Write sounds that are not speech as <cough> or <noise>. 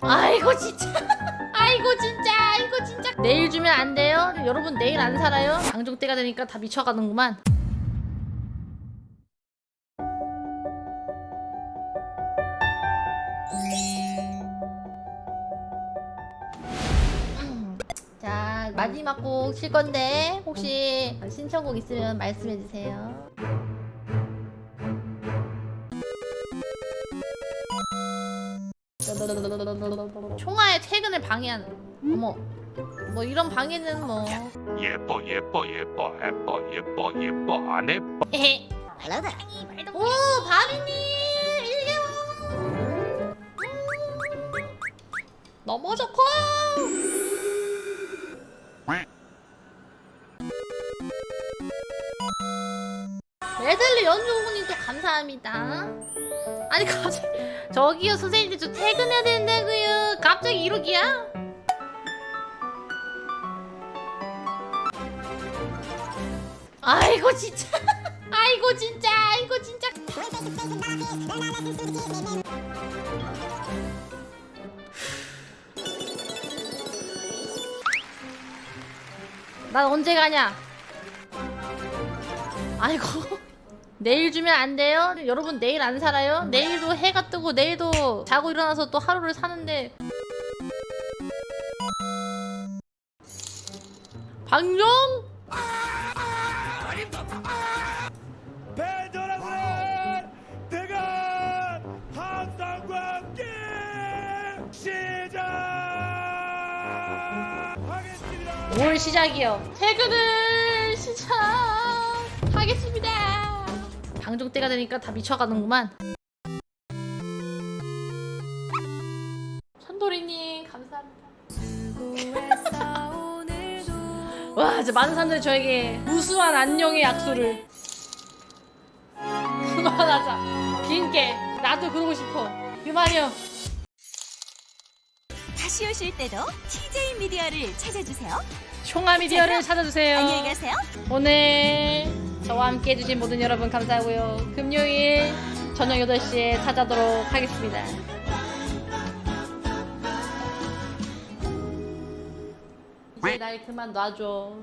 아이고 진짜. <laughs> 아이고 진짜. 아이고 진짜. 내일 주면 안 돼요? 여러분 내일 안 살아요? 방종 때가 되니까 다 미쳐가는구만. <clears throat> 자 마지막 곡 칠 건데 혹시 신청곡 있으면 말씀해 주세요 총아의 퇴근을 방해한 어머. 뭐 이런 방해는 뭐. 예뻐 예뻐 예뻐 예뻐 예뻐 예뻐 안 예뻐. 오 바비님 일개월 너무 좋고. 메들리 연주분이 또 감사합니다 아니 갑자기 저기요 선생님들 저 퇴근해야 된다고요. 갑자기 이러기야? 아이고 진짜. <laughs> 아이고 진짜. 아이고 진짜. 난 언제 가냐? 아이고 내일 주면 안 돼요? 여러분 내일 안 살아요? 내일도 해가 뜨고 내일도 자고 일어나서 또 하루를 사는데 방종? 배전하는 대간 항상과 함께 시작하겠습니다. 뭘 시작이요? 퇴근을 시작하겠습니다. 방종 때가 되니까 다 미쳐가는구만. 천도리님 감사합니다. <laughs> 와, 이제 많은 사람들이 저에게 우수한 안녕의 약수를 <laughs> 그만하자. 긴게 나도 그러고 싶어. 그만이요. 다시 오실 때도 TJ 미디어를 찾아주세요. 총아 미디어를 찾아주세요. 안녕히 가세요. 오늘 저와 함께 해주신 모든 여러분 감사하고요. 금요일 저녁 8시에 찾아도록 하겠습니다. 이제 날 그만 놔줘.